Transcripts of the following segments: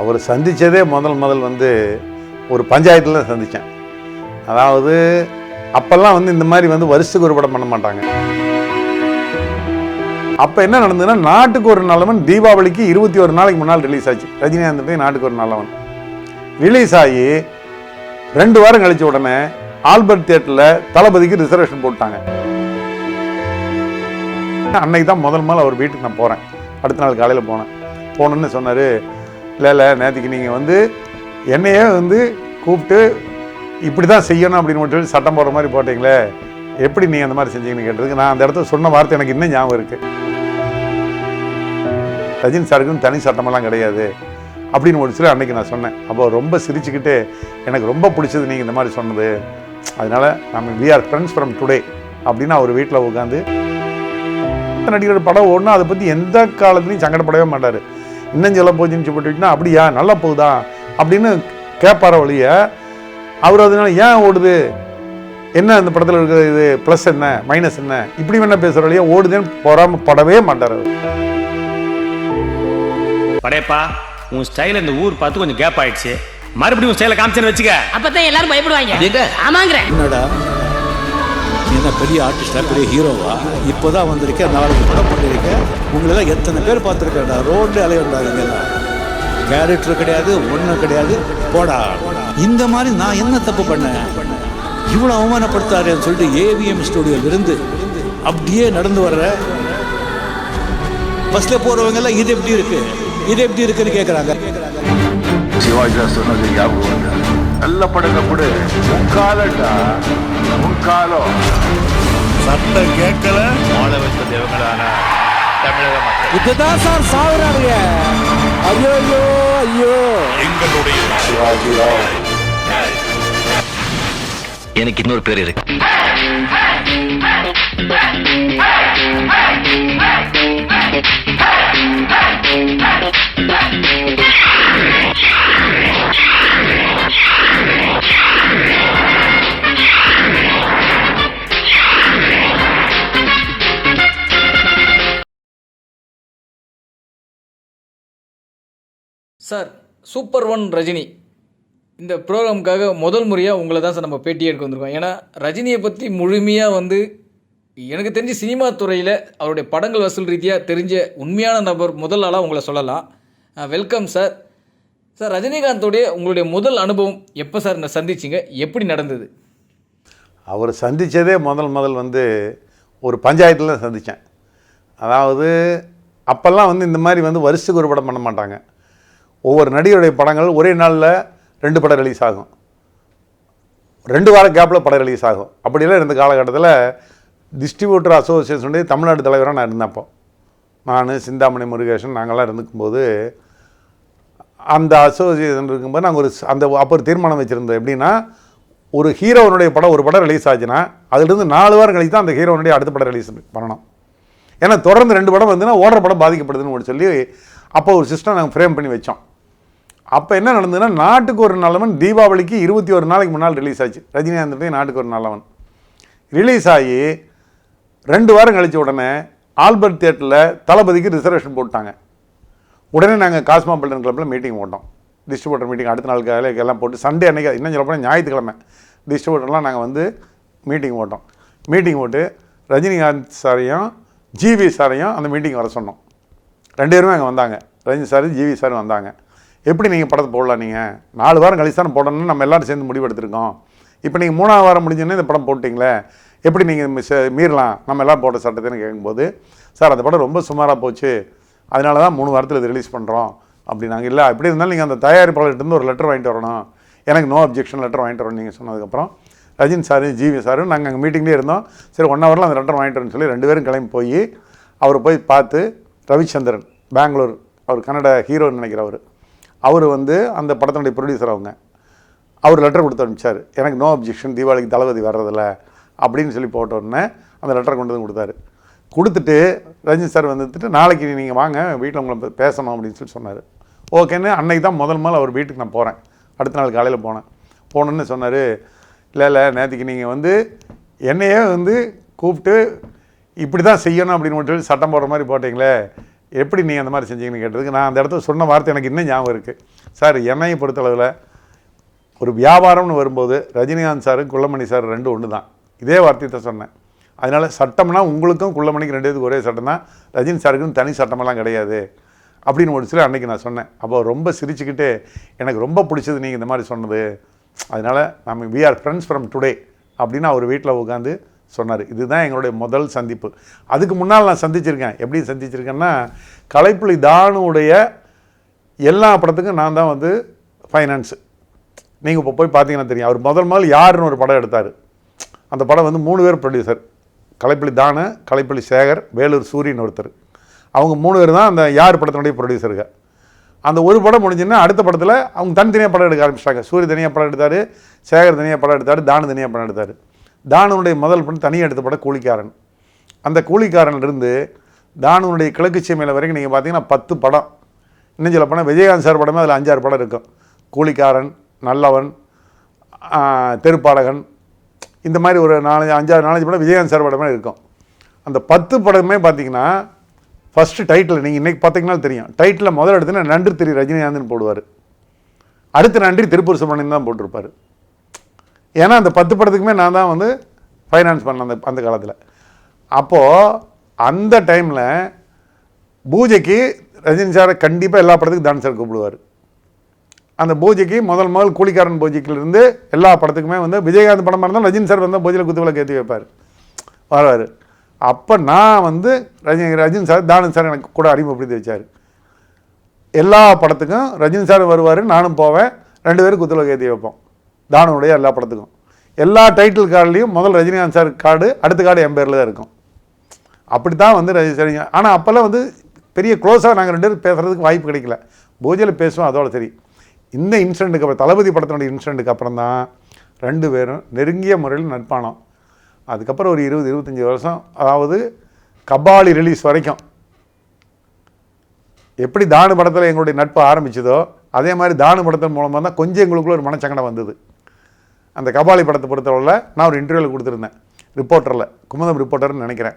அவர் சந்தித்ததே முதல் முதல் வந்து ஒரு பஞ்சாயத்தில் தான் சந்தித்தேன் அதாவது அப்போல்லாம் வந்து இந்த மாதிரி வந்து வருஷத்துக்கு ஒரு படம் பண்ண மாட்டாங்க. அப்போ என்ன நடந்ததுன்னா நாட்டுக்கு ஒரு நல்லவன் தீபாவளிக்கு இருபத்தி ஒரு நாளைக்கு முன்னால் ரிலீஸ் ஆச்சு. ரஜினிகாந்த் போய் நாட்டுக்கு ஒரு நல்லவன். ரிலீஸ் ஆகி ரெண்டு வாரம் கழிச்ச உடனே ஆல்பர்ட் தியேட்டரில் தளபதிக்கு ரிசர்வேஷன் போட்டாங்க. அன்னைக்கு தான் முதல் முதல் அவர் வீட்டுக்கு நான் போகிறேன் அடுத்த நாள் காலையில் போனேன். போனோன்னு சொன்னார் இல்லை இல்லை நேற்றுக்கு நீங்கள் வந்து என்னையே வந்து கூப்பிட்டு இப்படி தான் செய்யணும் அப்படின்னு மட்டும் சட்டம் போடுற மாதிரி போட்டீங்களே எப்படி நீங்கள் அந்த மாதிரி செஞ்சீங்கன்னு கேட்டதுக்கு நான் அந்த இடத்துல சொன்ன வார்த்தை எனக்கு இன்னும் ஞாபகம் இருக்குது ரஜினி சாருக்குன்னு தனி சட்டமெல்லாம் கிடையாது அப்படின்னு ஒரு சில அன்னைக்கு நான் சொன்னேன். அப்போ ரொம்ப சிரிச்சுக்கிட்டு எனக்கு ரொம்ப பிடிச்சது நீங்கள் இந்த மாதிரி சொன்னது. அதனால நம்ம we are friends from today அப்படின்னு அவர் வீட்டில் உட்காந்து நடிகர் படம் ஓடணும் அதை பற்றி எந்த காலத்துலையும் சங்கடப்படவே மாட்டார். இன்னும் சொல்ல போச்சுன்னு சொல்லிட்டுனா அப்படியா? நல்லா போகுதா? அப்படின்னு கேட்பார வழிய அவர் அதனால ஏன் ஓடுது? என்ன அந்த படத்தில் இருக்கிற இது ப்ளஸ் என்ன மைனஸ் என்ன? இப்படி வேணா பேசுகிற வழியா ஓடுதுன்னு பொறாமப்படவே மாட்டார் படையப்பா உன் ஸ்டைல இந்த ஊர் பார்த்து கொஞ்சம் கேப் ஆயிடுச்சு. மறுபடியும் உன் ஸ்டைல காமிச்சேன்னு வச்சுக்க. அப்பதான் எல்லாரும் பயப்படுவாங்க? ஆமாங்கிறேன். என்னடா? நான் பெரிய ஆர்டிஸ்டாக பெரிய ஹீரோவா இப்போ தான் வந்திருக்கேன் நாளைக்கு படம் பண்ணியிருக்கேன் உங்களெல்லாம் எத்தனை பேர் பார்த்துருக்கேன்டா ரோடு அலையண்டாங்க எல்லாம். கேரக்டர் கிடையாது ஒன்றும் கிடையாது. போடா. இந்த மாதிரி நான் என்ன தப்பு பண்ணேன்? இவ்வளோ அவமானப்படுத்தாருன்னு சொல்லிட்டு ஏவிஎம் ஸ்டுடியோலேருந்து அப்படியே நடந்து வர்ற பஸ்ஸில் போறவங்க எல்லாம் இது எப்படி இருக்கு? இது எப்படி இருக்குன்னு கேட்குறாங்க சிவாஜி சொன்னது ஞாபகம் நல்ல படங்க கூட முக்காலடா முக்காலம் சட்டம் கேட்கல. மாட வச்ச தேவங்களான தமிழக மக்கள். இதுதான் சார் சாகுறாங்க ஐயோ ஐயோ ஐயோ. எங்களுடைய எனக்கு இன்னொரு பேர் இருக்கு. Sir super one Rajini. இந்த ப்ரோக்ராமுக்காக முதல் முறையாக உங்களை தான் சார் நம்ம பேட்டி எடுக்க வந்திருக்கோம். ஏன்னா ரஜினியை பற்றி முழுமையாக வந்து எனக்கு தெரிஞ்சு சினிமா துறையில் அவருடைய படங்கள் வசூல் ரீதியாக தெரிஞ்ச உண்மையான நபர் முதல் ஆளாக உங்களை சொல்லலாம். Welcome sir. சார் ரஜினிகாந்தோடைய உங்களுடைய முதல் அனுபவம் எப்போ சார் நான் சந்திச்சிங்க? எப்படி நடந்தது? அவர் சந்தித்ததே முதல் முதல் வந்து ஒரு பஞ்சாயத்தில் தான் சந்தித்தேன் அதாவது அப்போல்லாம் வந்து இந்த மாதிரி வந்து வருஷத்துக்கு ஒரு படம் பண்ண மாட்டாங்க. ஒவ்வொரு நடிகருடைய படங்கள் ஒரே நாளில் ரெண்டு படம் ரிலீஸ் ஆகும். ரெண்டு வார கேப்பில் படம் ரிலீஸ் ஆகும். அப்படிலாம் இருந்த காலகட்டத்தில் டிஸ்ட்ரிபியூட்டர் அசோசியேஷனுடைய தமிழ்நாடு தலைவராக நான் இருந்தேன் அப்போ. நான் சிந்தாமணி முருகேசன் நாங்கள்லாம் இருந்துக்கும்போது அந்த அசோசியேஷன் இருக்கும்போது நாங்கள் ஒரு அந்த அப்போ ஒரு தீர்மானம் வச்சுருந்தோம். எப்படின்னா ஒரு ஹீரோவனுடைய படம் ஒரு படம் ரிலீஸ் ஆச்சுன்னா அதுலேருந்து நாலு வாரம் கழித்து தான் அந்த ஹீரோனுடைய அடுத்த படம் ரிலீஸ் பண்ணணும். ஏன்னா தொடர்ந்து ரெண்டு படம் வந்துன்னா ஓடுற படம் பாதிக்கப்படுதுன்னு ஒரு சொல்லி அப்போ ஒரு சிஸ்டம் நாங்கள் ஃப்ரேம் பண்ணி வச்சோம். அப்போ என்ன நடந்ததுன்னா நாட்டுக்கு ஒரு நல்லவன் தீபாவளிக்கு இருபத்தி ஒரு நாளைக்கு முன்னால் ரிலீஸ் ஆச்சு. ரஜினிகாந்த் நாட்டுக்கு ஒரு நல்லவன். ரிலீஸ் ஆகி ரெண்டு வாரம் கழிச்ச உடனே ஆல்பர்ட் தியேட்டரில் தளபதிக்கு ரிசர்வேஷன் போட்டாங்க. உடனே நாங்கள் காஸ்மாபாலிட்டன் கிளப்பில் மீட்டிங் போட்டோம். டிஸ்ட்ரிபியூட்டர் மீட்டிங் அடுத்த நாள் காலையில் எல்லாம் போட்டு சண்டே அன்றைக்கி இன்னும் சொல்லப்போனால் ஞாயிற்றுக்கிழமை டிஸ்ட்ரிபியூட்டர்லாம் நாங்கள் வந்து மீட்டிங் போட்டோம். மீட்டிங் போட்டு ரஜினிகாந்த் சாரையும் ஜிவி சாரையும் அந்த மீட்டிங் வர சொன்னோம். ரெண்டு பேருமே அங்கே வந்தாங்க. ரஜினி சார் ஜிவி சார் வந்தாங்க. எப்படி நீங்கள் படத்தை போடலாம் நீங்கள் நாலு வாரம் கழிச்சு தான் போடணும்னு நம்ம எல்லோரும் சேர்ந்து முடிவெடுத்திருக்கோம். இப்போ நீங்கள் மூணாவது வாரம் முடிஞ்சோன்னே இந்த படம் போட்டிங்களே எப்படி நீங்கள் மீறலாம்? நம்ம எல்லாம் போட்ட சட்டத்தைன்னு கேட்கும்போது சார் அந்த படம் ரொம்ப சுமாராக போச்சு. அதனால தான் மூணு வாரத்தில் இது ரிலீஸ் பண்ணுறோம் அப்படி நாங்கள் இல்லை எப்படி இருந்தாலும் நீங்கள் அந்த தயாரிப்பாளர்கிட்ட ஒரு லெட்டர் வாங்கிட்டு வரணும். எனக்கு நோ அப்ஜெக்ஷன் லெட்டர் வாங்கிட்டு வரணும் நீங்கள் சொன்னதுக்கப்புறம் ரஜின் சார் ஜிவி சார் நாங்கள் அங்கே மீட்டிங்லேயே இருந்தோம். சரி ஒன் ஹவரில் அந்த லெட்டர் வாங்கிட்டு வரணும் சொல்லி ரெண்டு பேரும் கிளம்பி போய் அவர் போய் பார்த்து ரவிச்சந்திரன் பெங்களூர் அவர் கன்னட ஹீரோன்னு நினைக்கிறவர். அவர் வந்து அந்த படத்தினுடைய ப்ரொடியூசர் அவங்க. அவர் லெட்டர் கொடுத்து அனுப்பிச்சார். எனக்கு நோ அப்ஜெக்ஷன் தீபாவளிக்கு தளபதி வர்றதில்ல அப்படின்னு சொல்லி போட்டோடனே அந்த லெட்டரை கொண்டு வந்து கொடுத்தாரு. கொடுத்துட்டு ரஞ்சித் சார் வந்துட்டு நாளைக்கு நீங்கள் வாங்க வீட்டில் உங்களை பேசணும் அப்படின்னு சொல்லி சொன்னார். ஓகேன்னு அன்னைக்கு தான் முதல் முதல் அவர் வீட்டுக்கு நான் போகிறேன் அடுத்த நாள் காலையில் போனேன். போனோன்னு சொன்னார் இல்லை இல்லை நேற்றுக்கு நீங்கள் வந்து என்னையே வந்து கூப்பிட்டு இப்படி தான் செய்யணும் அப்படின்னு மட்டும் சொல்லி சட்டம் போடுற மாதிரி போட்டிங்களே எப்படி நீங்கள் அந்த மாதிரி செஞ்சீங்கன்னு கேட்டதுக்கு நான் அந்த இடத்துல சொன்ன வார்த்தை எனக்கு இன்னும் ஞாபகம் இருக்குது சார் என்னையை பொறுத்தளவில் ஒரு வியாபாரம்னு வரும்போது ரஜினிகாந்த் சார் குள்ளமணி சார் ரெண்டும் ஒன்று தான் இதே வார்த்தையை தான் சொன்னேன். அதனால் சட்டம்னா உங்களுக்கும் குள்ளமணிக்கு ரெண்டு ஒரே சட்டம் தான். ரஜினி சாருக்குன்னு தனி சட்டமெல்லாம் கிடையாது அப்படின்னு ஒரு சில அன்றைக்கி நான் சொன்னேன். அப்போ ரொம்ப சிரிச்சுக்கிட்டு எனக்கு ரொம்ப பிடிச்சது நீங்கள் இந்த மாதிரி சொன்னது. அதனால் நம்ம we are friends from today அப்படின்னு அவர் வீட்டில் உட்காந்து சொன்னார். இதுதான் எங்களுடைய முதல் சந்திப்பு. அதுக்கு முன்னால் நான் சந்திச்சிருக்கேன். எப்படி சந்திச்சிருக்கேன்னா கலைப்புலி தானுடைய எல்லா படத்துக்கும் நான் தான் வந்து ஃபைனான்ஸு நீங்கள் இப்போ போய் பார்த்தீங்கன்னா தெரியும். அவர் முதல் முதல் யாருன்னு ஒரு படம் எடுத்தார். அந்த படம் வந்து மூணு பேர் ப்ரொடியூசர் கலைப்பள்ளி தானு கலைப்பள்ளி சேகர் வேலூர் சூரியன் ஒருத்தர். அவங்க மூணு பேர் தான் அந்த யார் படத்தினுடைய ப்ரொடியூசருங்க அந்த ஒரு படம் முடிஞ்சுன்னா அடுத்த படத்தில் அவங்க தனித்தனியாக படம் எடுக்க ஆரம்பிச்சிட்டாங்க. சூரிய தனியாக படம் எடுத்தார் சேகர் தனியாக படம் எடுத்தார் தானு தனியாக படம் எடுத்தார். தானுடைய முதல் படம் தனியாக எடுத்த கூலிக்காரன். அந்த கூலிக்காரன்லேருந்து தானுடைய கிழக்கு சீமையில் வரைக்கும் நீங்கள் பார்த்தீங்கன்னா பத்து படம். இன்னும் சொல்ல போனால் விஜயகாந்த் சார் படமே அதில் அஞ்சாறு படம் இருக்கும். கூலிக்காரன் நல்லவன் தெருப்பாடகன். இந்த மாதிரி ஒரு நாலஞ்சு அஞ்சாறு நாலஞ்சு படம் விஜயகாந்த் சார் படமே இருக்கும். அந்த பத்து படமே பார்த்தீங்கன்னா ஃபஸ்ட்டு டைட்டில் நீங்கள் இன்றைக்கி பார்த்தீங்கன்னா தெரியும். டைட்டில் முதல் எடுத்துன்னா நன்றி திரு ரஜினிகாந்த்னு போடுவார். அடுத்த நன்றி திருப்பூர் சுப்பிரமணியன் தான் போட்டிருப்பார். ஏன்னா அந்த பத்து படத்துக்குமே நான் தான் வந்து ஃபைனான்ஸ் பண்ணேன் அந்த அந்த காலத்தில். அப்போது அந்த டைமில் பூஜைக்கு ரஜினி சாரை கண்டிப்பாக எல்லா படத்துக்கும் டான்ஸ் சார் கூப்பிடுவார். அந்த பூஜைக்கு முதல் முதல் கூலிக்காரன் பூஜைக்கிலிருந்து எல்லா படத்துக்குமே வந்து விஜயகாந்த் படமாக இருந்தால் ரஜினி சார் வந்தால் பூஜையில் குத்துவிளக்கு ஏற்றி வைப்பார். வருவார். அப்போ நான் வந்து ரஜினி ரஜினி சார் தானு சார் எனக்கு கூட அறிமுகப்படுத்தி வச்சார். எல்லா படத்துக்கும் ரஜினி சார் வருவார் நானும் போவேன் ரெண்டு பேரும் குத்துவிளக்கு ஏற்றி வைப்போம். தானுடைய எல்லா படத்துக்கும். எல்லா டைட்டில் கார்டுலேயும் முதல் ரஜினிகாந்த் சார் கார்டு அடுத்த கார்டு என் பேரில் தான் இருக்கும். அப்படி தான் வந்து ரஜினி சரிங்க ஆனால் அப்போல்லாம் வந்து பெரிய க்ளோஸாக நாங்கள் ரெண்டு பேரும் பேசுகிறதுக்கு வாய்ப்பு கிடைக்கல. பூஜையில் பேசுவோம் அதோட சரி. இந்த இன்சிடெண்ட்டுக்கு அப்புறம் தளபதி படத்தினுடைய இன்சிடெண்ட்டுக்கு அப்புறம் தான் ரெண்டு பேரும் நெருங்கிய முறையில் நட்பானோம். அதுக்கப்புறம் ஒரு இருபது இருபத்தஞ்சி வருஷம் அதாவது கபாலி ரிலீஸ் வரைக்கும். எப்படி தானு படத்தில் எங்களுடைய நட்பு ஆரம்பிச்சதோ அதே மாதிரி தானு படத்தின் மூலமாக தான் கொஞ்சம் எங்களுக்குள்ள ஒரு மனச்சங்கடம் வந்தது. அந்த கபாலி படத்தை பொறுத்தவரையில் நான் ஒரு இன்டர்வியூவில் கொடுத்துருந்தேன். ரிப்போர்ட்டரில் குமுதம் ரிப்போர்ட்டர்னு நினைக்கிறேன்.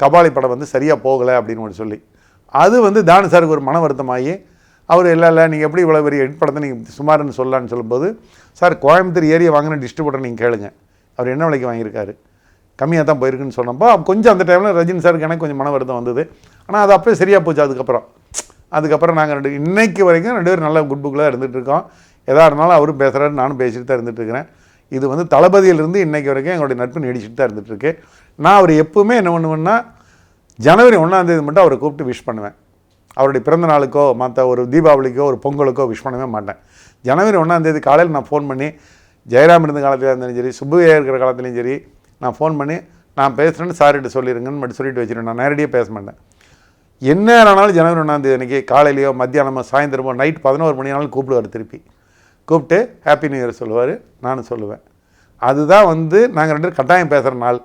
கபாலி படம் வந்து சரியாக போகலை அப்படின்னு ஒன்று சொல்லி. அது வந்து தானு சாருக்கு ஒரு மன வருத்தமாகி அவர் இல்லை இல்லை நீங்கள் எப்படி இவ்வளோ பெரிய ஹிட் படத்தை நீங்கள் சுமார்னு சொல்லலான்னு சொல்லும்போது சார் கோயம்புத்தூர் ஏரியா வாங்கின டிஸ்ட்ரிபியூட்டர் நீங்கள் கேளுங்க. அவர் என்ன விலைக்கு வாங்கியிருக்காரு? கம்மியாக தான் போயிருக்குன்னு சொன்னப்போ கொஞ்சம் அந்த டைமில் ரஜினி சாருக்கு எனக்கு கொஞ்சம் மன வருத்தம் வந்தது. ஆனால் அது அப்போயே சரியாக போச்சு அதுக்கப்புறம். அதுக்கப்புறம் நாங்கள் ரெண்டு இன்றைக்கு வரைக்கும் ரெண்டு பேரும் நல்ல குட் புக்கில் இருந்துகிட்ருக்கோம் எதாக இருந்தாலும் அவரும் பேசுகிறாரு நானும் பேசிட்டு தான் இருந்துகிட்ருக்கிறேன் இது வந்து தளபதியிலிருந்து இன்னைக்கு வரைக்கும் எங்களுடைய நட்பு நீடிச்சுட்டு தான் இருந்துகிட்ருக்கு நான் அவர் எப்பவுமே என்ன பண்ணுவேன்னா ஜனவரி ஒன்றாந்தேதி மட்டும் அவரை கூப்பிட்டு விஷ் பண்ணுவேன். அவருடைய பிறந்த நாளுக்கோ மற்ற ஒரு தீபாவளிக்கோ ஒரு பொங்கலுக்கோ விஷ் பண்ணவே மாட்டேன். ஜனவரி ஒன்றாந்தேதி காலையில் நான் ஃபோன் பண்ணி ஜெயராம் இருந்த காலத்தில் இருந்தாலும் சரி சுப்பையா இருக்கிற காலத்துலையும் சரி நான் ஃபோன் பண்ணி நான் பேசுகிறேன்னு சார்கிட்ட சொல்லிடுங்கன்னு மட்டும் சொல்லிட்டு வச்சிருவேன். நான் நேரடியாக பேச மாட்டேன். என்ன ஆனாலும் ஜனவரி ஒன்றாந்தேதி அன்றைக்கி காலையிலையோ மத்தியானமோ சாயந்தரமோ நைட் பதினோரு மணி ஆனாலும் கூப்பிடுவார் திருப்பி. கூப்பிட்டு ஹாப்பி நியூ இயர் சொல்லுவார். நானும் சொல்லுவேன். அதுதான் வந்து நாங்கள் ரெண்டு பேரும் கட்டாயம் பேசுகிற நாள்.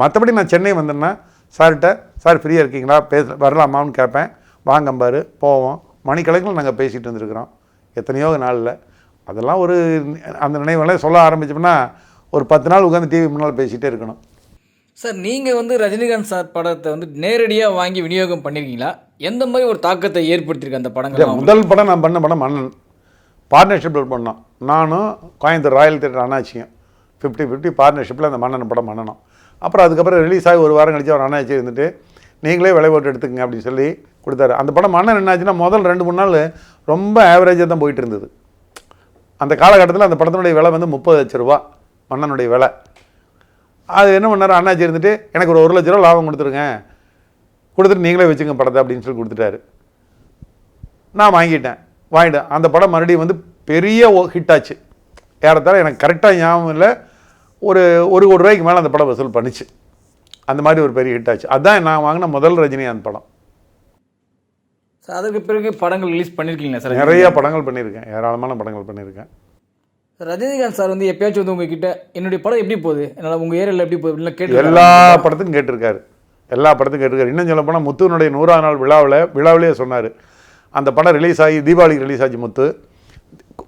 மற்றபடி நான் சென்னை வந்தேன்னா சார்கிட்ட சார் ஃப்ரீயாக இருக்கீங்களா? பேச வரலாமான்னு கேட்பேன். வாங்கம்பாரு போவோம். மணிக்கணக்கில் நாங்கள் பேசிகிட்டு இருந்திருக்கிறோம். எத்தனையோ நாளில். அதெல்லாம் ஒரு அந்த நினைவெல்லாம் சொல்ல ஆரம்பிச்சோம்னா ஒரு பத்து நாள் உட்காந்து டிவி முன்னால் பேசிகிட்டே இருக்கணும். சார் நீங்கள் வந்து ரஜினிகாந்த் சார் படத்தை வந்து நேரடியாக வாங்கி விநியோகம் பண்ணியிருக்கீங்களா எந்த மாதிரி ஒரு தாக்கத்தை ஏற்படுத்தியிருக்கு அந்த படங்கள் முதல் படம் நான் பண்ண படம் மன்னன். பார்ட்னர்ஷிப்பில் பண்ணோம். நானும் கோயம்புத்தூர் ராயல் தேட்டர் அண்ணாச்சியும். ஃபிஃப்டி ஃபிஃப்டி பார்ட்னர்ஷிப்பில் அந்த மன்னன் படம் பண்ணணும். அப்புறம் அதுக்கப்புறம் ரிலீஸ் ஆகி ஒரு வாரம் கழிச்சு அவர் அண்ணாச்சி இருந்துட்டு நீங்களே விலை போட்டு எடுத்துக்கங்க அப்படின்னு சொல்லி கொடுத்தாரு. அந்த படம் மன்னன் என்னாச்சுன்னா முதல் ரெண்டு மூணு நாள் ரொம்ப ஆவரேஜாக தான் போயிட்டு இருந்தது. அந்த காலகட்டத்தில் அந்த படத்தினுடைய விலை வந்து முப்பது லட்ச ரூபா மன்னனுடைய விலை. அது என்ன பண்ணார்? அண்ணாச்சி இருந்துட்டு எனக்கு ஒரு ஒரு லட்ச ரூபா லாபம் கொடுத்துருங்க. கொடுத்துட்டு நீங்களே வச்சுங்க படத்தை அப்படின்னு சொல்லி கொடுத்துட்டாரு. நான் வாங்கிட்டேன். வாங்கிட்டேன் அந்த படம் மறுபடியும் வந்து பெரிய ஹிட் ஆச்சு. ஏறத்தாழ எனக்கு கரெக்டாக ஞாபகம் இல்லை. ஒரு ஒரு கோடி ரூபாய்க்கு மேலே அந்த படம் வசூல் பண்ணுச்சு. அந்த மாதிரி ஒரு பெரிய ஹிட் ஆச்சு. அதான் நான் வாங்கின முதல் ரஜினிகாந்த் படம். சார் அதுக்கு பிறகு படங்கள் ரிலீஸ் பண்ணியிருக்கீங்களா சார்? நிறைய படங்கள் பண்ணியிருக்கேன் ஏராளமான படங்கள் பண்ணியிருக்கேன் ரஜினிகாந்த் சார் வந்து எப்பயாச்சும் வந்து உங்ககிட்ட என்னுடைய படம் எப்படி போகுது? என்னால் உங்கள் ஏரியாவில் எப்படி போகுது? அப்படின்லாம் கேட்டு எல்லா படத்துக்கும் கேட்டிருக்காரு. எல்லா படத்துக்கும் கேட்டிருக்காரு. இன்னும் சொல்ல போனால் முத்துனுடைய நூறாம் நாள் விழாவில் விழாவிலேயே சொன்னார். அந்த படம் ரிலீஸ் ஆகி தீபாவளிக்கு ரிலீஸ் ஆச்சு முத்து.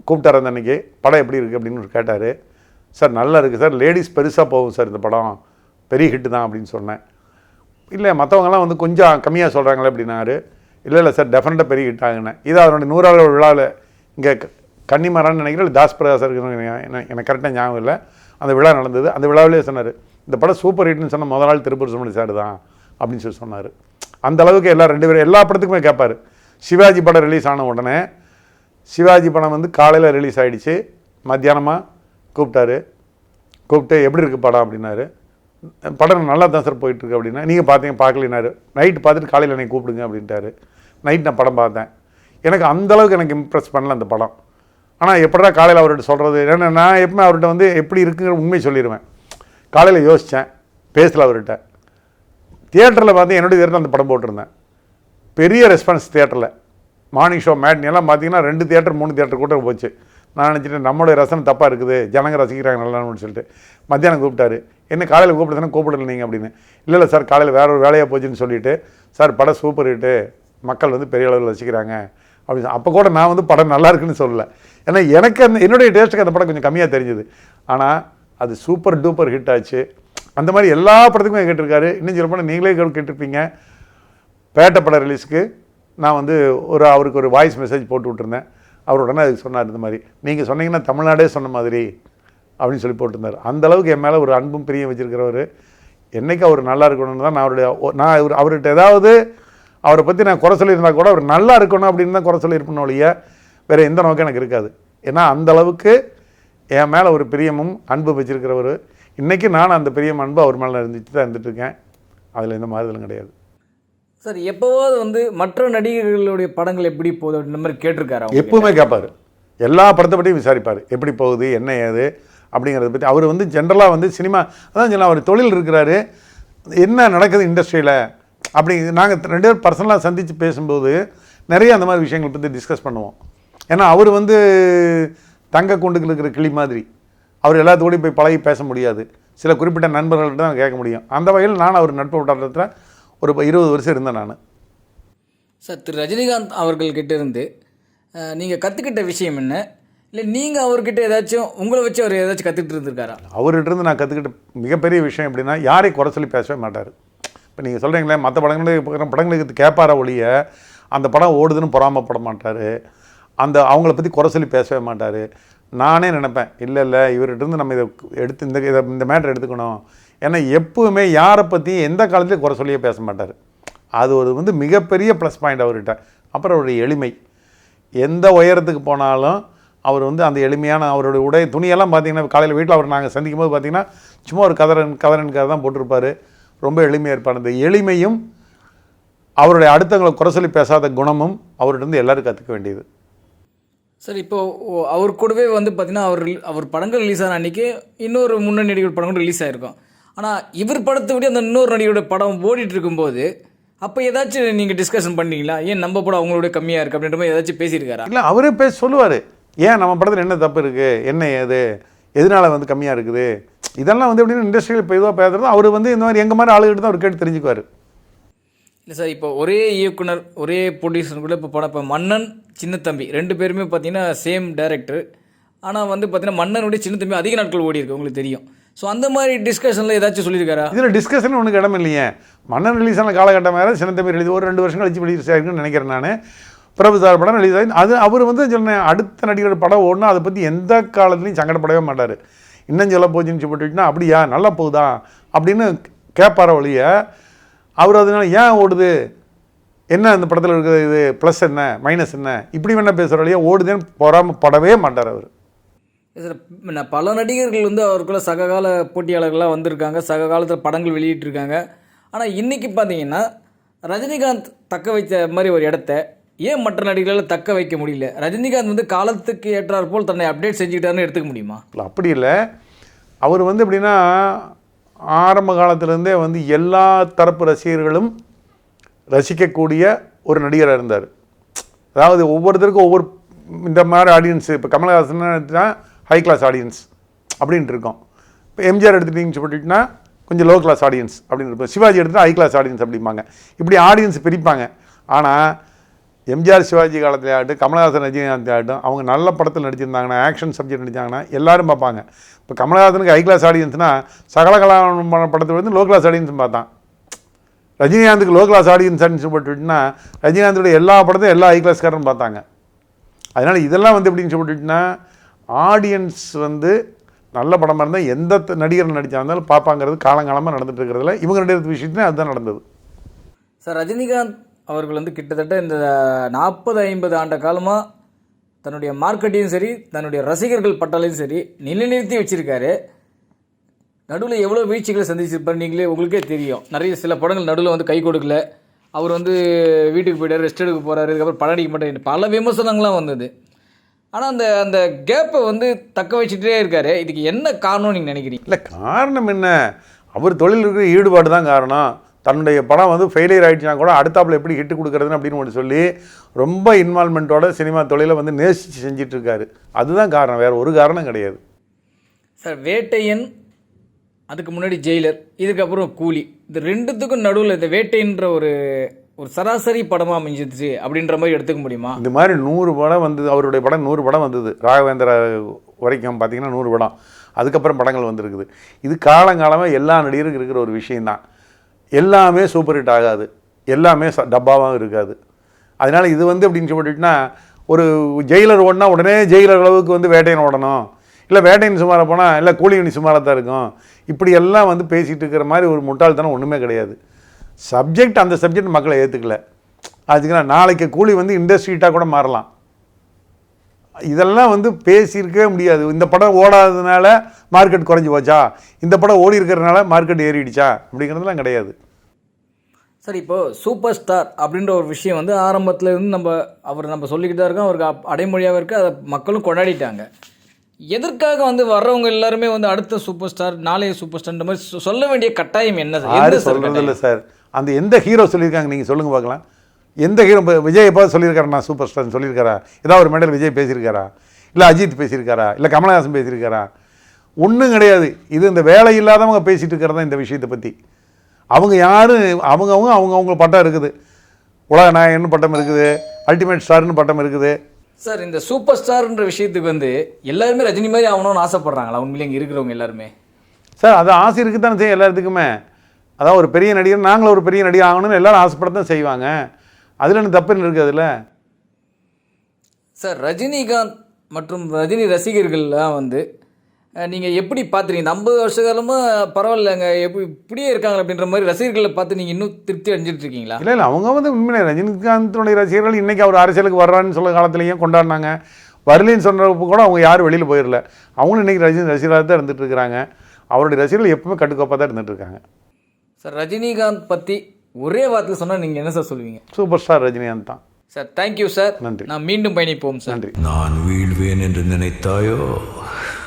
கூப்பிட்டார் அந்த அன்னைக்கு படம் எப்படி இருக்குது அப்படின்னு கேட்டார். சார் நல்லா இருக்குது சார். லேடிஸ் பெருசாக போகும் சார் இந்த படம். பெரிய ஹிட்டு தான் அப்படின்னு சொன்னேன். இல்லை மற்றவங்கலாம் வந்து கொஞ்சம் கம்மியாக சொல்கிறாங்களே அப்படின்னாரு. இல்லை இல்லை சார் டெஃபினட்டாக பெரிய ஹிட் ஆகுனேன். இது அவருடைய நூறாவது விழாவில் இங்கே கன்னிமரான்னு நினைக்கிறேன் தாஸ் பிரகாசர் எனக்கு கரெக்டாக ஞாபகம் இல்லை. அந்த விழா நடந்தது. அந்த விழாவிலே சொன்னார் இந்த படம் சூப்பர் ஹிட்னு சொன்ன முதல் நாள் திருப்பூர் சுமணி சார் தான் அப்படின்னு சொல்லி சொன்னார். அந்த அளவுக்கு எல்லா ரெண்டு பேரும் எல்லா படத்துக்குமே கேட்பார். சிவாஜி படம் ரிலீஸ் ஆன உடனே சிவாஜி படம் வந்து காலையில் ரிலீஸ் ஆகிடுச்சு மத்தியானமாக கூப்பிட்டாரு. கூப்பிட்டு எப்படி இருக்குது படம்? அப்படின்னாரு. படம் நல்லா தான் சார் போயிட்டுருக்கு அப்படின்னா நீங்கள் பார்த்தீங்க பார்க்கலினாரு நைட்டு பார்த்துட்டு காலையில் என்னை கூப்பிடுங்க அப்படின்ட்டாரு. நைட் நான் படம் பார்த்தேன். எனக்கு அந்தளவுக்கு எனக்கு இம்ப்ரெஸ் பண்ணல அந்த படம். ஆனால் எப்படா காலையில் அவர்கிட்ட சொல்கிறது ஏன்னா நான் எப்பவுமே அவர்கிட்ட வந்து எப்படி இருக்குங்கிற உண்மை சொல்லிடுவேன் காலையில் யோசித்தேன் பேசல அவர்கிட்ட. தியேட்டரில் பார்த்து என்னுடைய தியேட்டரில் அந்த படம் போட்டிருந்தேன். பெரிய ரெஸ்பான்ஸ் தியேட்டரில் மார்னிங் ஷோ மேட்னி எல்லாம் பார்த்தீங்கன்னா ரெண்டு தியேட்டர் மூணு தியேட்டர் கூட போச்சு. நான் நினச்சிட்டேன் நம்மளுடைய ரசனை தப்பாக இருக்குது ஜனங்க ரசிக்கிறாங்க நல்லான்னு சொல்லிட்டு. மத்தியானம் கூப்பிட்டாரு. என்ன காலையில் கூப்பிடுறதுனா கூப்பிடல நீங்கள் அப்படின்னு. இல்லை இல்லை சார் காலையில் வேற ஒரு வேலையாக போச்சுன்னு சொல்லிட்டு சார் படம் சூப்பர் ஹிட்டு மக்கள் வந்து பெரிய அளவில் ரசிக்கிறாங்க. அப்படின்னு அப்போ கூட நான் வந்து படம் நல்லா இருக்குன்னு சொல்லலை. ஏன்னா எனக்கு அந்த என்னுடைய டேஸ்ட்டுக்கு அந்த படம் கொஞ்சம் கம்மியாக தெரிஞ்சுது. ஆனால் அது சூப்பர் டூப்பர் ஹிட் ஆச்சு. அந்த மாதிரி எல்லா படத்துக்குமே கேட்டிருக்காரு. இன்னும் சொல்ல போனால் நீங்களே கேட்டு- கேட்டிருப்பீங்க. பேட்டை படம் ரிலீஸ்க்கு நான் வந்து ஒரு அவருக்கு ஒரு வாய்ஸ் மெசேஜ் போட்டு விட்டுருந்தேன். அவர் உடனே அதுக்கு சொன்னார் இந்த மாதிரி நீங்கள் சொன்னீங்கன்னா தமிழ்நாடே சொன்ன மாதிரி அப்படின்னு சொல்லி போட்டிருந்தார். அந்த அளவுக்கு என் மேலே ஒரு அன்பும் பிரியம் வச்சுருக்கிறவர். என்னைக்கு அவர் நல்லா இருக்கணும்னு தான் நான் அவருடைய நான் அவர் அவர்கிட்ட ஏதாவது அவரை பற்றி நான் குறை சொல்லியிருந்தா கூட அவர் நல்லா இருக்கணும் அப்படின்னு தான் குறை சொல்லியிருப்பணும் ஒழிய வேறு எந்த நோக்கம் எனக்கு இருக்காது. ஏன்னா அந்த அளவுக்கு என் மேலே ஒரு பிரியமும் அன்பு வச்சுருக்கிறவர். இன்றைக்கி நான் அந்த பிரியம் அன்பு அவர் மேலே இருந்துட்டு தான் இருந்துட்டுருக்கேன் அதில் எந்த மாறுதலும் கிடையாது. சார் எப்போவாவது வந்து மற்ற நடிகர்களுடைய படங்கள் எப்படி போகுது அப்படின்ற மாதிரி கேட்டிருக்காரு எப்பவுமே கேட்பார் எல்லா படத்தை பற்றியும் விசாரிப்பார். எப்படி போகுது என்ன ஏது அப்படிங்கிறத பற்றி அவர் வந்து ஜென்ரலாக வந்து சினிமா அதான் சொன்ன அவர் தொழில் இருக்கிறாரு. என்ன நடக்குது இண்டஸ்ட்ரியில் அப்படி நாங்கள் ரெண்டு பேரும் பர்சனலாக சந்தித்து பேசும்போது நிறைய அந்த மாதிரி விஷயங்கள் பற்றி டிஸ்கஸ் பண்ணுவோம். ஏன்னா அவர் வந்து தங்க கூண்டுகள் இருக்கிற கிளி மாதிரி. அவர் எல்லாத்தோடையும் போய் பழகி பேச முடியாது. சில குறிப்பிட்ட நண்பர்கள்ட்ட தான் கேட்க முடியும். அந்த வகையில் நான் அவர் நட்பு வட்டாரத்தில் ஒரு இருபது வருஷம் இருந்தேன் நான். சார் திரு. ரஜினிகாந்த் அவர்கள்கிட்ட இருந்து நீங்கள் கற்றுக்கிட்ட விஷயம் என்ன? இல்லை நீங்கள் அவர்கிட்ட ஏதாச்சும் உங்களை வச்சு அவர் ஏதாச்சும் கற்றுக்கிட்டு இருந்திருக்காரா அவர்கிட்ட இருந்து நான் கற்றுக்கிட்ட மிகப்பெரிய விஷயம் எப்படின்னா யாரையும் குறை சொல்லி பேசவே மாட்டார். இப்போ நீங்கள் சொல்கிறீங்களே மற்ற படங்களுக்கு படங்களுக்கு கேட்பார ஒழிய அந்த படம் ஓடுதுன்னு பொறாமப்பட மாட்டார். அந்த அவங்கள பற்றி குறை சொல்லி பேசவே மாட்டார். நானே நினைப்பேன் இல்லை இல்லை இவர்கிட்ட இருந்து நம்ம இதை எடுத்து இந்த இதை இந்த மேட்டர் எடுத்துக்கணும். ஏன்னா எப்போவுமே யாரை பற்றியும் எந்த காலத்துலையும் குறை சொல்லியே பேச மாட்டார். அது ஒரு வந்து மிகப்பெரிய ப்ளஸ் பாயிண்ட் அவர்கிட்ட. அப்புறம் அவருடைய எளிமை. எந்த உயரத்துக்கு போனாலும் அவர் வந்து அந்த எளிமையான அவருடைய உடை துணியெல்லாம் பார்த்தீங்கன்னா காலையில் வீட்டில் அவர் நாங்கள் சந்திக்கும் போது பார்த்தீங்கன்னா சும்மா ஒரு கதரன் கதரன் கதை தான் போட்டிருப்பார். ரொம்ப எளிமையாக இருப்பார். அந்த எளிமையும் அவருடைய அடுத்தவங்களை குறை சொல்லி பேசாத குணமும் அவர்கிட்ட இருந்து எல்லாரும் கற்றுக்க வேண்டியது. சார் இப்போ அவர் கூடவே வந்து பார்த்தீங்கன்னா அவர் அவர் படங்கள் ரிலீஸ் ஆன அன்றைக்கி இன்னொரு முன்னணி நடிகர் படம் கூட ரிலீஸ் ஆகிருக்கும் ஆனால் இவர் படத்தை விட அந்த இன்னொரு நடிகரோட படம் ஓடிட்டு இருக்கும்போது அப்போ ஏதாச்சும் நீங்கள் டிஸ்கஷன் பண்ணீங்களா? ஏன் நம்ம படம் அவங்களோட கம்மியாக இருக்குது அப்படின்ற மாதிரி ஏதாச்சும் பேசியிருக்காரா? இல்லை அவரே பேச சொல்லுவார். ஏன் நம்ம படத்தில் என்ன தப்பு இருக்குது என்ன ஏது? எதனால வந்து கம்மியாக இருக்குது? இதெல்லாம் வந்து எப்படின்னா இண்டஸ்ட்ரியில் இப்போ இதுவாக பேசுறது அவர் வந்து இந்த மாதிரி எங்கள் மாதிரி ஆளுகிட்ட தான் அவர் கேட்டு தெரிஞ்சுக்குவார். இல்லை சார் இப்போ ஒரே இயக்குனர் ஒரே ப்ரொடியூசர் கூட இப்போ படம் இப்போ மன்னன் சின்னத்தம்பி ரெண்டு பேருமே பார்த்தீங்கன்னா சேம் டைரக்டர் ஆனால் வந்து பார்த்தீங்கன்னா மன்னனுடைய சின்னத்தம்பி அதிக நாட்கள் ஓடி இருக்கு உங்களுக்கு தெரியும். ஸோ அந்த மாதிரி டிஸ்கஷனில் ஏதாச்சும் சொல்லியிருக்காரா? இதில் டிஸ்கஷன் ஒன்றுக்கு இடம் இல்லையே. மன்னன் ரிலீஸ் ஆன காலகட்டம் வேறு சின்னத்தம்பி ரிலீஸ் ஒரு ரெண்டு வருஷம் கழிச்சு ரிலீஸ் ஆயிருக்குன்னு நினைக்கிறேன் நான். பிரபு சார் படம் ரிலீஸ் ஆகி அது அவர் வந்து சொன்னேன் அடுத்த நடிகர் படம் ஓடனா அதை பற்றி எந்த காலத்துலையும் சங்கடப்படவே மாட்டார். இன்னும் சொல்ல போச்சுன்னு சொல்லிட்டுனா அப்படியா நல்லா போகுதா? அப்படின்னு கேட்பார வழிய அவர் அதனால ஏன் ஓடுது? என்ன இந்த படத்தில் இருக்கிற இது ப்ளஸ் என்ன மைனஸ் என்ன? இப்படி வேணால் பேசுகிற ஓடுதுன்னு பொறாமல் படவே மாட்டார் அவர். சார் பல நடிகர்கள் வந்து அவருக்குள்ள சககால போட்டியாளர்களாக வந்திருக்காங்க சக காலத்தில் படங்கள் வெளியிட்டிருக்காங்க. ஆனால் இன்றைக்கி பார்த்தீங்கன்னா ரஜினிகாந்த் தக்க வைத்த மாதிரி ஒரு இடத்த ஏன் மற்ற நடிகர்களால் தக்க வைக்க முடியல? ரஜினிகாந்த் வந்து காலத்துக்கு ஏற்றாற் போல் தன்னை அப்டேட் செஞ்சுக்கிட்டாருன்னு எடுத்துக்க முடியுமா? இல்லை அப்படி இல்லை. அவர் வந்து எப்படின்னா ஆரம்ப காலத்திலேருந்தே வந்து எல்லா தரப்பு ரசிகர்களும் ரசிக்கக்கூடிய ஒரு நடிகராக இருந்தார். அதாவது ஒவ்வொருத்தருக்கும் ஒவ்வொரு இந்த மாதிரி ஆடியன்ஸ் இப்போ கமலஹாசன் ஹை கிளாஸ் ஆடியன்ஸ் அப்படின்ட்டு இருக்கோம். இப்போ எம்ஜிஆர் எடுத்துட்டீங்கன்னு சொல்லிட்டுனா கொஞ்சம் லோ கிளாஸ் ஆடியன்ஸ் அப்படின்னு இருப்போம் சிவாஜி எடுத்துட்டா ஹை கிளாஸ் ஆடியன்ஸ் அப்படிம்பாங்க. இப்படி ஆடியன்ஸ் பிரிப்பாங்க. ஆனால் எம்ஜிஆர் சிவாஜி காலத்தில் ஆகட்டும் கமலஹாசன் ரஜினிகாந்த் ஆகட்டும் அவங்க நல்ல படத்தில் நடிச்சிருந்தாங்கன்னா ஆக்ஷன் சப்ஜெக்ட் நடிச்சாங்கன்னா எல்லாரும் பார்ப்பாங்க. இப்போ கமலஹாசனுக்கு ஹை கிளாஸ் ஆடியன்ஸ்னா சகலகலா படத்தை வந்து லோ கிளாஸ் ஆடியன்ஸ் பார்த்தான். ரஜினிகாந்துக்கு லோ கிளாஸ் ஆடியன்ஸ் போட்டுட்டுனா ரஜினிகாந்தோட எல்லா படத்தையும் எல்லா ஹை கிளாஸ்காரரும் பார்த்தாங்க. அதனால் இதெல்லாம் வந்து எப்படின்னு சொல்லிட்டுனா ஆடியன்ஸ் வந்து நல்ல படமாக இருந்தால் எந்த நடிகர் நடித்தா இருந்தாலும் பார்ப்பாங்கிறது காலங்காலமாக நடந்துட்டு இருக்கிறதுல இவங்க ரெண்டு விஷயத்துலேயும் அதுதான் நடந்தது. சார் ரஜினிகாந்த் அவர்கள் வந்து கிட்டத்தட்ட இந்த நாற்பது ஐம்பது ஆண்ட காலமாக தன்னுடைய மார்க்கெட்டையும் சரி தன்னுடைய ரசிகர்கள் பட்டாலையும் சரி நிலைநிறுத்தி வச்சுருக்காரு. நடுவில் எவ்வளோ வீழ்ச்சிகளை சந்திச்சிருப்பார் நீங்களே உங்களுக்கே தெரியும். நிறைய சில படங்கள் நடுவில் வந்து கை கொடுக்கல. அவர் வந்து வீட்டுக்கு போயிட்டார் ரெஸ்ட் எடுக்க போகிறாரு அதுக்கப்புறம் படம் அடிக்க மாட்டேன் பல விமர்சனங்கள்லாம் வந்தது. ஆனால் அந்த அந்த கேப்பை வந்து தக்க வச்சுட்டே இருக்காரு. இதுக்கு என்ன காரணம் நீங்கள் நினைக்கிறீங்க? இல்லை காரணம் என்ன? அவர் தொழில் இருக்கிற ஈடுபாடு தான் காரணம். தன்னுடைய படம் வந்து ஃபெயிலியர் ஆயிடுச்சுனா கூட அடுத்தாப்புல எப்படி ஹிட் கொடுக்குறதுன்னு அப்படின்னு ஒன்று சொல்லி ரொம்ப இன்வால்மெண்ட்டோட சினிமா தொழிலை வந்து நேசித்து செஞ்சுட்டு இருக்காரு அதுதான் காரணம். வேறு ஒரு காரணம் கிடையாது. சார் வேட்டையன் அதுக்கு முன்னாடி ஜெயிலர் இதுக்கப்புறம் கூலி. இது ரெண்டுத்துக்கும் நடுவில் இந்த வேட்டைன்ற ஒரு ஒரு சராசரி படமாக அமைஞ்சிருச்சு அப்படின்ற மாதிரி எடுத்துக்க முடியுமா? இந்த மாதிரி நூறு படம் வந்தது அவருடைய படம் நூறு படம் வந்தது. ராகவேந்திரா வரைக்கும் பார்த்தீங்கன்னா நூறு படம். அதுக்கப்புறம் படங்கள் வந்திருக்குது. இது காலங்காலமாக எல்லா நடிகரும் இருக்கிற ஒரு விஷயந்தான் எல்லாமே சூப்பர் ஹிட் ஆகாது. எல்லாமே ச- டப்பாவாகவும் இருக்காது. அதனால் இது வந்து அப்படின்னு சொல்லிட்டுனா ஒரு ஜெயிலர் ஓடினா உடனே ஜெயிலர் அளவுக்கு வந்து வேட்டையன் ஓடணும். இல்லை வேட்டையன் சுமாராக போனால் இல்லை கூலியனி சுமாராக தான் இருக்கும். இப்படி எல்லாம் வந்து பேசிகிட்டு இருக்கிற மாதிரி ஒரு முட்டாள்தனம் ஒன்றுமே கிடையாது. சப்ஜெக்ட் அந்த சப்ஜெக்ட் மக்களை ஏற்றுக்கல அதுக்கு நாளைக்கு கூலி வந்து இண்டஸ்ட்ரீட்டாக கூட மாறலாம். இதெல்லாம் வந்து பேசியிருக்கவே முடியாது. இந்த படம் ஓடாததுனால மார்க்கெட் குறைஞ்சி போச்சா? இந்த படம் ஓடி இருக்கிறதுனால மார்க்கெட் ஏறிடுச்சா? அப்படிங்கிறதுலாம் கிடையாது. சார் இப்போது சூப்பர் ஸ்டார் அப்படின்ற ஒரு விஷயம் வந்து ஆரம்பத்தில் இருந்து நம்ம அவர் நம்ம சொல்லிக்கிட்டு தான் இருக்கோம். அவருக்கு அடைமொழியாகவும் இருக்குது அதை மக்களும் கொண்டாடிட்டாங்க. எதற்காக வந்து வர்றவங்க எல்லாருமே வந்து அடுத்த சூப்பர் ஸ்டார் நாளைய சூப்பர் ஸ்டார்ன்ற மாதிரி சொ- சொல்ல வேண்டிய கட்டாயம் என்ன சார்? யாரும் சொல்கிறது? இல்லை சார். அந்த எந்த ஹீரோ சொல்லியிருக்காங்க நீங்கள் சொல்லுங்கள் பார்க்கலாம். எந்த ஹீரோ விஜய் எப்போ சொல்லியிருக்காரா நான் சூப்பர் ஸ்டார்னு சொல்லியிருக்காரா? ஏதாவது ஒரு மேடையில் விஜய் பேசியிருக்காரா? இல்லை அஜித் பேசியிருக்காரா? இல்லை கமலஹாசன் பேசியிருக்காரா? ஒன்றும் கிடையாது. இது இந்த வேலை இல்லாதவங்க பேசிட்டு இருக்கிறது இந்த விஷயத்தை பற்றி அவங்க யாரும் அவங்கவுங்க அவங்கவுங்க பட்டம் இருக்குது. உலக நாயகன்னு பட்டம் இருக்குது. அல்டிமேட் ஸ்டார்னு பட்டம் இருக்குது. சார் இந்த சூப்பர் ஸ்டார்ன்ற விஷயத்துக்கு வந்து எல்லாருமே ரஜினி மாதிரி ஆகணும்னு ஆசைப்படுறாங்களா? உண்மையிலே இங்கே இருக்கிறவங்க எல்லாருமே. சார் அது ஆசை இருக்குது தானே செய்யும் எல்லாத்துக்குமே. அதான் ஒரு பெரிய நடிகர் நாங்களும் ஒரு பெரிய நடிகர் ஆகணும்னு எல்லாரும் ஆசைப்படத்தான் செய்வாங்க. அதில் என்ன தப்புன்னு இருக்குது அதில்? சார் ரஜினிகாந்த் மற்றும் ரஜினி ரசிகர்கள்லாம் வந்து நீங்கள் எப்படி பார்த்துறீங்க ஐம்பது வருஷ காலமாக பரவாயில்லைங்க. எப்படி இப்படியே இருக்காங்க அப்படின்ற மாதிரி ரசிகர்களை பார்த்து நீங்கள் இன்னும் திருப்தி அடைஞ்சிட்டு இருக்கீங்களா? இல்லை இல்லை அவங்க வந்து உண்மையிலே ரஜினிகாந்தனுடைய ரசிகர்கள் இன்றைக்கி அவர் அரசியலுக்கு வர்றான்னு சொல்ல காலத்துலேயும் கொண்டாடினாங்க. வரலின்னு சொன்னப்போ கூட அவங்க யாரும் வெளியில் போயிடல. அவங்களும் இன்றைக்கி ரஜினி ரசிகராக தான் இருந்துட்டு இருக்கிறாங்க. அவருடைய ரசிகர்கள் எப்பவுமே கட்டுக்கோப்பாக தான் இருந்துட்டு இருக்காங்க. சார் ரஜினிகாந்த் பற்றி ஒரே வார்த்தையில் சொன்னால் நீங்கள் என்ன சார் சொல்லுவீங்க? சூப்பர் ஸ்டார் ரஜினிகாந்த் தான். சார் தேங்க்யூ சார் நன்றி. நான் மீண்டும் பயணிப்போம் சார். நன்றி. நான் வீழ்வேன் என்று நினைத்தாயோ?